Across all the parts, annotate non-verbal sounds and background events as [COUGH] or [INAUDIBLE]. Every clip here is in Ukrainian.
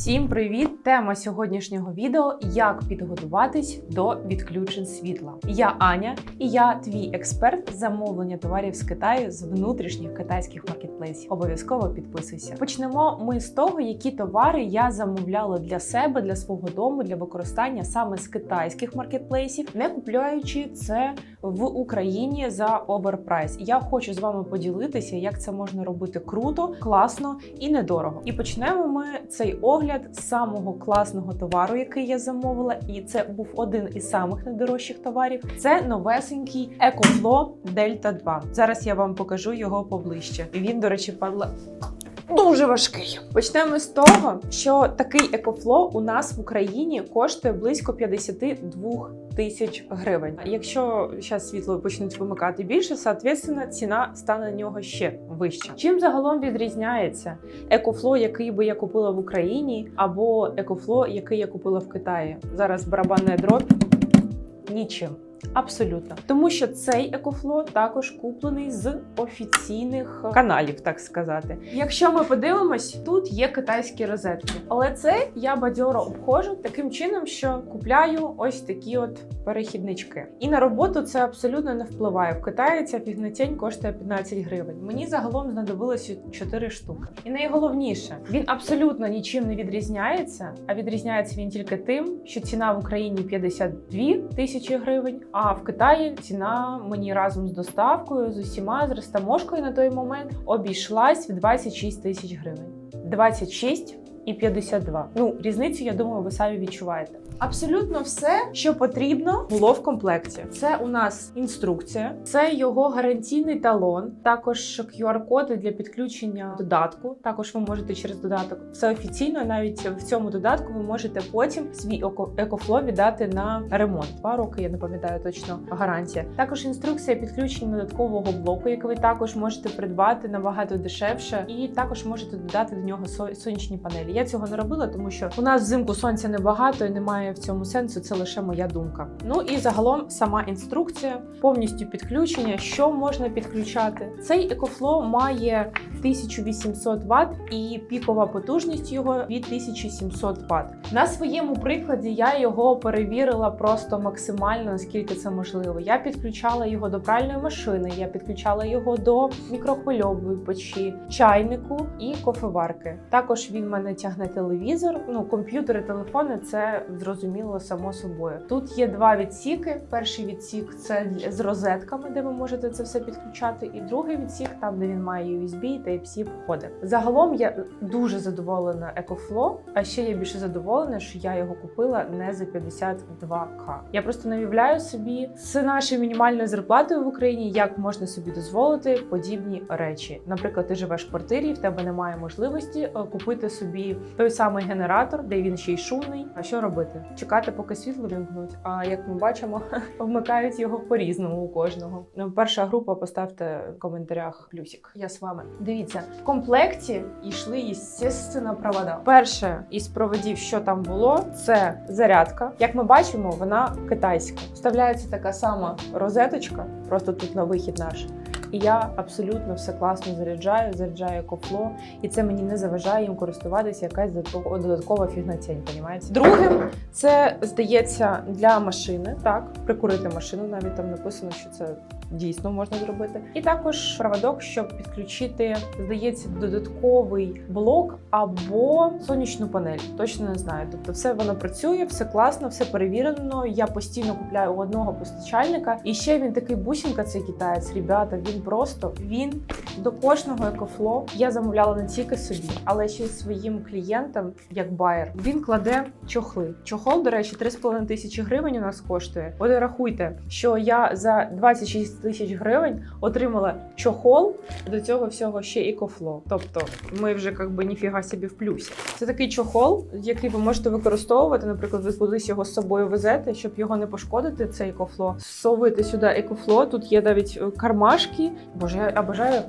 Всім привіт! Тема сьогоднішнього відео як підготуватись до відключень світла. Я Аня і я твій експерт замовлення товарів з Китаю з внутрішніх китайських маркетплейсів. Обов'язково підписуйся. Почнемо ми з того, які товари я замовляла для себе, для свого дому, для використання саме з китайських маркетплейсів, не купляючи це в Україні за оверпрайс. Я хочу з вами поділитися, як це можна робити круто, класно і недорого. І почнемо ми цей огляд з самого класного товару, який я замовила, і це був один із самих найдорожчих товарів. Це новесенький EcoFlow Delta 2. Зараз я вам покажу його поближче. Він, до речі, падла. Дуже важкий. Почнемо з того, що такий екофло у нас в Україні коштує близько 52 тисяч гривень. Якщо зараз світло почнуть вимикати більше, соответственно, ціна стане на нього ще вища. Чим загалом відрізняється екофло, який би я купила в Україні, або екофло, який я купила в Китаї? Зараз барабанна дробь нічим. Абсолютно, тому що цей екофло також куплений з офіційних каналів, так сказати. Якщо ми подивимось, тут є китайські розетки, але це я бадьоро обходжу таким чином, що купляю ось такі от перехіднички. І на роботу це абсолютно не впливає. В Китаї ця фігнетень коштує 15 гривень. Мені загалом знадобилося 4 штуки. І найголовніше, він абсолютно нічим не відрізняється, а відрізняється він тільки тим, що ціна в Україні 52 тисячі гривень. А в Китаї ціна мені разом з доставкою з усіма з розтаможкою на той момент обійшлась в 26 тисяч гривень. 26 і 52. Ну, різницю, я думаю, ви самі відчуваєте. Абсолютно все, що потрібно, було в комплекті. Це у нас інструкція, це його гарантійний талон, також QR-коди для підключення додатку. Також ви можете через додаток. Все офіційно, навіть в цьому додатку ви можете потім свій екофло віддати на ремонт. Два роки, я не пам'ятаю точно гарантія. Також інструкція підключення додаткового блоку, який ви також можете придбати набагато дешевше, і також можете додати до нього сонячні панелі. Я цього не робила, тому що у нас взимку сонця небагато і немає в цьому сенсу. Це лише моя думка. Ну і загалом сама інструкція, повністю підключення, що можна підключати. Цей екофло має 1800 Вт і пікова потужність його від 1700 Вт. На своєму прикладі я його перевірила просто максимально, наскільки це можливо. Я підключала його до пральної машини, я підключала його до мікрохвильової печі, чайнику і кофеварки. Також він мене тягне телевізор. Ну, комп'ютери, телефони це зрозуміло само собою. Тут є два відсіки. Перший відсік це з розетками, де ви можете це все підключати, і другий відсік, там де він має USB і Type-C входи. Загалом я дуже задоволена EcoFlow, а ще я більше задоволена, що я його купила не за 52к. Я просто не уявляю собі з нашою мінімальною зарплатою в Україні, як можна собі дозволити подібні речі. Наприклад, ти живеш в квартирі, в тебе немає можливості е, купити собі той самий генератор, де він ще й шумний. А що робити? Чекати, поки світло вімкнуть. А як ми бачимо, [LAUGHS] вмикають його по-різному у кожного. Ну, Перша група поставте в коментарях плюсик. Я з вами. Дивіться, в комплекті йшли, естественно, провода. Перше із проводів, що там було, це зарядка. Як ми бачимо, вона китайська. Вставляється така сама розеточка, просто тут на вихід наш. І я абсолютно все класно заряджаю, заряджаю кофло, і це мені не заважає їм користуватися якась додаткова фігнацень, Понімається Другим це здається для машини, так, прикурити машину, навіть там написано, що це дійсно можна зробити. І також проводок, щоб підключити, здається, додатковий блок або сонячну панель. Точно не знаю. Тобто, все воно працює, все класно, все перевірено. Я постійно купляю у одного постачальника. І ще він такий бусінка, цей китаєць. Ребята, він просто він до кожного екофло я замовляла не тільки собі, але ще своїм клієнтам, як байер. Він кладе чохли. Чохол, до речі, 3,5 тисячі гривень у нас коштує. От рахуйте, що я за 26 тисяч гривень отримала чохол до цього всього ще і кофло. Тобто ми вже якби ніфіга собі в плюсі. Це такий чохол, який ви можете використовувати. Наприклад, ви кудись його з собою везете, щоб його не пошкодити. Це кофло. Совити сюди екофло. Тут є навіть е, кармашки. Боже, я обожаю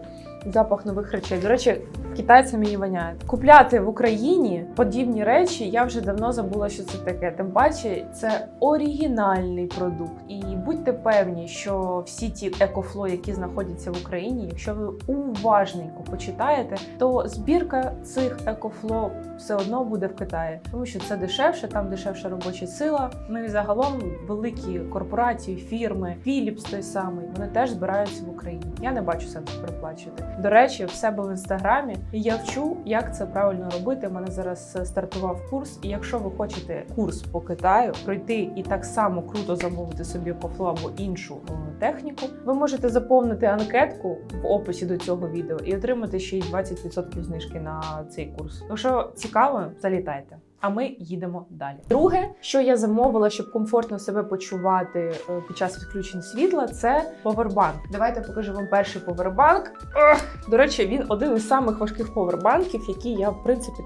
запах нових речей. До речі, китайцям мені воняє. Купляти в Україні подібні речі я вже давно забула, що це таке. Тим паче, це оригінальний продукт. І будьте певні, що всі ті екофло, які знаходяться в Україні, якщо ви уважненько почитаєте, то збірка цих екофло все одно буде в Китаї, тому що це дешевше, там дешевша робоча сила. Ну і загалом великі корпорації, фірми, Philips той самий, вони теж збираються в Україні. Я не бачу сенсу переплачувати. До речі, в себе в інстаграмі І я вчу, як це правильно робити. У мене зараз е, стартував курс. І якщо ви хочете курс по Китаю пройти і так само круто замовити собі кофло або іншу е, техніку, ви можете заповнити анкетку в описі до цього відео і отримати ще й 20% знижки на цей курс. Якщо цікаво, залітайте. А ми їдемо далі. Друге, що я замовила, щоб комфортно себе почувати е, під час відключень світла, це повербанк. Давайте покажу вам перший повербанк. До речі, він один із самих важких повербанків, які я в принципі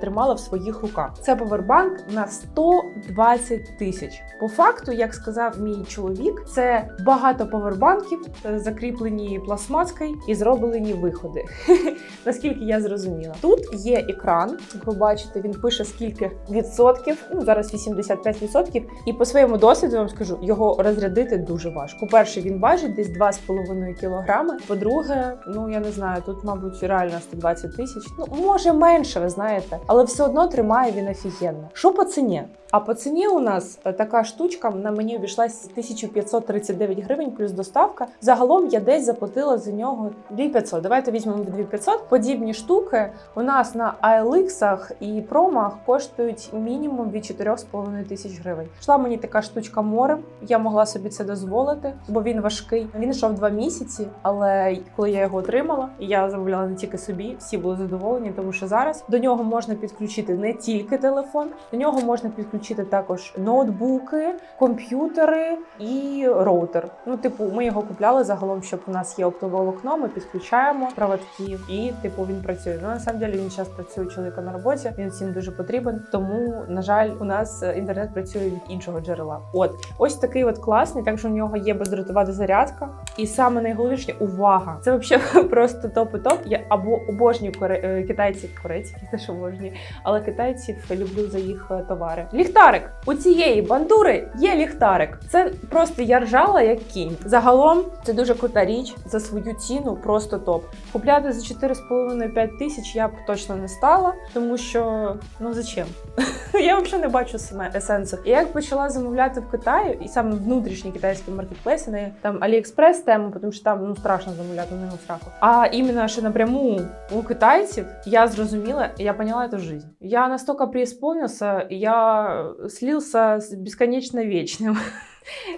тримала в своїх руках. Це повербанк на 120 тисяч. По факту, як сказав мій чоловік, це багато повербанків, е, закріплені пластмаскою і зроблені виходи. [LAUGHS] Наскільки я зрозуміла, тут є екран. Як ви бачите, він пише скільки відсотків. Ну зараз 85 відсотків. І по своєму досвіду вам скажу, його розрядити дуже важко. По-перше, він важить десь 2,5 кілограми. По-друге, ну я не знаю, тут, мабуть, реально 120 тисяч. Ну може менше, ви знаєте, але все одно тримає він офігенно. Що по ціні? А по ціні у нас е, така штучка на мені обійшлась 1539 гривень плюс доставка. Загалом я десь заплатила за нього 2500. Давайте візьмемо 2500. Подібні штуки у нас на ALX і промах коштують мінімум від 4,5 тисяч гривень. Йшла мені така штучка морем. Я могла собі це дозволити, бо він важкий. Він йшов два місяці, але коли я його отримала, я замовляла не тільки собі, всі були задоволені, тому що зараз до нього можна підключити не тільки телефон, до нього можна підключити також ноутбуки, комп'ютери і роутер. Ну, типу, ми його купляли загалом, щоб у нас є оптоволокно, ми підключаємо проводки, і типу він працює. Ну на самом деле він зараз працює чоловіка на роботі. Він всім дуже потрібен. Тому, на жаль, у нас е, інтернет працює від іншого джерела. От ось такий от класний. Також у нього є бездротова зарядка. І саме найголовніше увага. Це взагалі [LAUGHS] просто топ і топ. Я або обожнюю коре... е, китайців, корейців, [LAUGHS] не те, обожнюю, але китайців люблю за їх е, товари. Ліхтарик у цієї бандури є ліхтарик. Це просто я ржала як кінь. Загалом це дуже крута річ за свою ціну, просто топ. Купляти за 4,5-5 тисяч я б точно не стала, тому що ну зачем? [LAUGHS] я взагалі не бачу саме есенсу. І як почала замовляти в Китаї, і саме внутрішні китайські маркетплейси, не там Аліекспрес тему, тому що там ну страшно замовляти на сраку. А іменно ще напряму у китайців я зрозуміла, я поняла цю жизнь. Я настолько приісповнюся, я слился з безконечно вічним. [LAUGHS]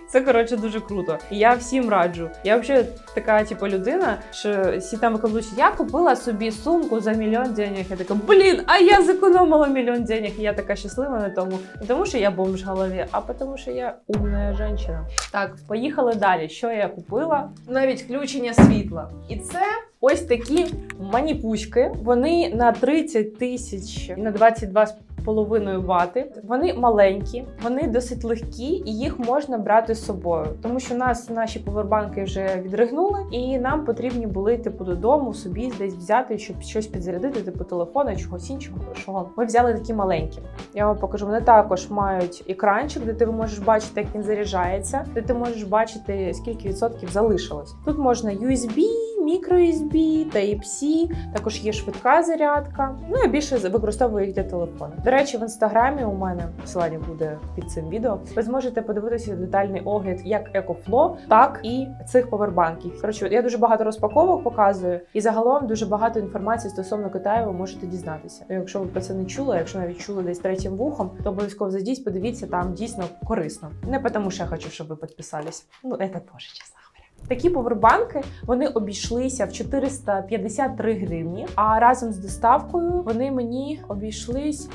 Це коротше дуже круто. Я всім раджу. Я взагалі така, типу, людина, що всі там кажуть, я купила собі сумку за мільйон денег. Я така, блін, а я зекономила мільйон денег. І я така щаслива на тому. Не тому що я бомж в голові, а тому що я умна жінка. Так, поїхали далі. Що я купила? Навіть включення світла. І це. Ось такі маніпучки. Вони на 30 тисяч на 22,5 3,5 вати. Вони маленькі, вони досить легкі, і їх можна брати з собою, тому що нас наші повербанки вже відригнули, і нам потрібні були типу додому собі десь взяти, щоб щось підзарядити, типу телефона, чогось іншого. Шого. Ми взяли такі маленькі. Я вам покажу. Вони також мають екранчик, де ти можеш бачити, як він заряджається, де ти можеш бачити скільки відсотків залишилось. Тут можна USB, microUSB, Type-C, також є швидка зарядка. Ну я більше використовую їх для телефону. До речі, в інстаграмі у мене посилання буде під цим відео. Ви зможете подивитися детальний огляд як EcoFlow, так і цих повербанків. Коротше, я дуже багато розпаковок показую, і загалом дуже багато інформації стосовно Китаю ви можете дізнатися. Якщо ви про це не чули, якщо навіть чули десь третім вухом, то обов'язково зайдіть, подивіться, там дійсно корисно. Не тому, що я хочу, щоб ви підписались. Ну, це теж, чесно. Такі повербанки вони обійшлися в 453 гривні. А разом з доставкою вони мені обійшлись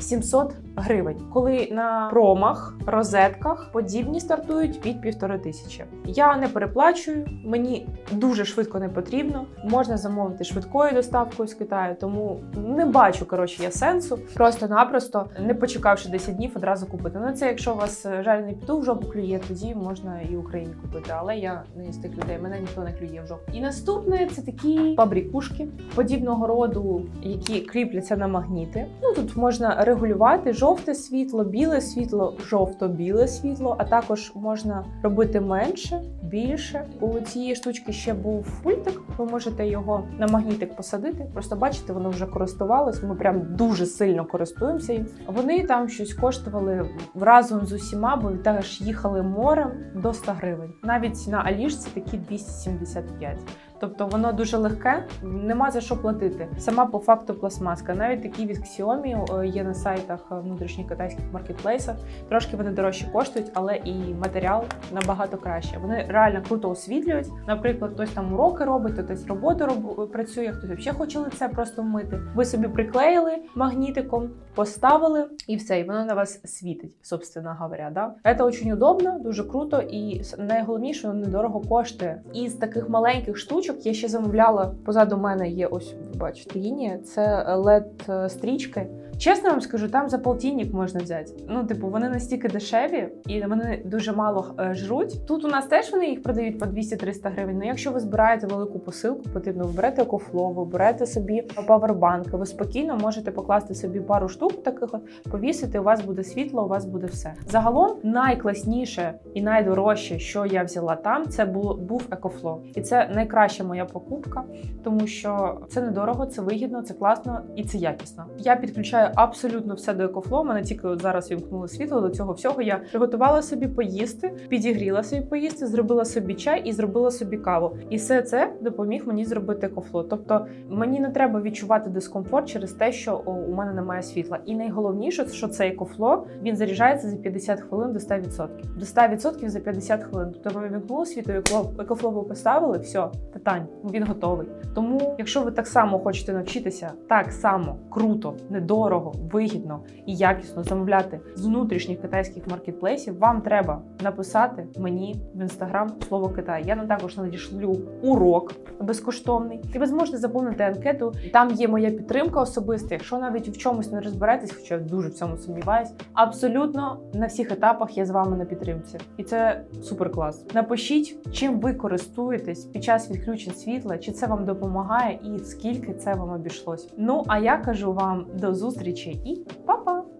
гривень. Коли на промах, розетках подібні стартують від півтори тисячі. Я не переплачую, мені дуже швидко не потрібно. Можна замовити швидкою доставкою з Китаю, тому не бачу коротше я сенсу. Просто-напросто не почекавши 10 днів, одразу купити. Ну це якщо у вас е, жарений петух в жопу клює, тоді можна і Україні купити. Але я не з тих людей, мене ніхто не клює в жопу. І наступне це такі пабрікушки подібного роду, які кріпляться на магніти. Ну тут можна регулювати жовте світло, біле світло, жовто-біле світло, а також можна робити менше, більше. У цієї штучки ще був пультик. Ви можете його на магнітик посадити. Просто бачите, воно вже користувалось. Ми прям дуже сильно користуємося їм. Вони там щось коштували разом з усіма, бо теж їхали морем до 100 гривень. Навіть на Алішці такі 275. Тобто воно дуже легке, нема за що платити. Сама по факту пластмаска. Навіть такі від Xiaomi е, є на сайтах е, внутрішніх китайських маркетплейсах. Трошки вони дорожче коштують, але і матеріал набагато краще. Вони реально круто освітлюють. Наприклад, хтось там уроки робить, хтось роботу роб... працює, хтось взагалі хоче лице просто вмити. Ви собі приклеїли магнітиком, поставили і все, і воно на вас світить, собственно говоря. Да? Це дуже удобно, дуже круто, і найголовніше, воно недорого коштує. Із таких маленьких штучок я ще замовляла. Позаду мене є ось ви бачите лінія. Це led стрічки. Чесно вам скажу, там за полтинник можна взяти. Ну, типу, вони настільки дешеві і вони дуже мало е, жруть. Тут у нас теж вони їх продають по 200-300 гривень. Ну, якщо ви збираєте велику посилку, потрібно ви берете екофло, ви берете собі павербанки. Ви спокійно можете покласти собі пару штук таких, от, повісити. У вас буде світло, у вас буде все. Загалом найкласніше і найдорожче, що я взяла там, це було був екофло, і це найкраща моя покупка, тому що це недорого, це вигідно, це класно і це якісно. Я підключаю абсолютно все до екофло. Мене тільки от зараз вімкнули світло до цього всього. Я приготувала собі поїсти, підігріла собі поїсти, зробила собі чай і зробила собі каву. І все це допоміг мені зробити екофло. Тобто мені не треба відчувати дискомфорт через те, що у мене немає світла. І найголовніше, що це екофло він заряджається за 50 хвилин до 100%. До 100% за 50 хвилин. Тобто ви вімкнули світло, екофло ви поставили, все, питань, він готовий. Тому, якщо ви так само хочете навчитися так само круто, недорого, вигідно і якісно замовляти з внутрішніх китайських маркетплейсів, вам треба написати мені в інстаграм слово Китай. Я нам також надішлю урок безкоштовний, і ви зможете заповнити анкету. Там є моя підтримка особиста. Якщо навіть в чомусь не розберетесь, хоча я дуже в цьому сумніваюсь, абсолютно на всіх етапах я з вами на підтримці, і це супер клас. Напишіть, чим ви користуєтесь під час відключень світла, чи це вам допомагає, і скільки це вам обійшлось. Ну а я кажу вам до зустрічі і па-па!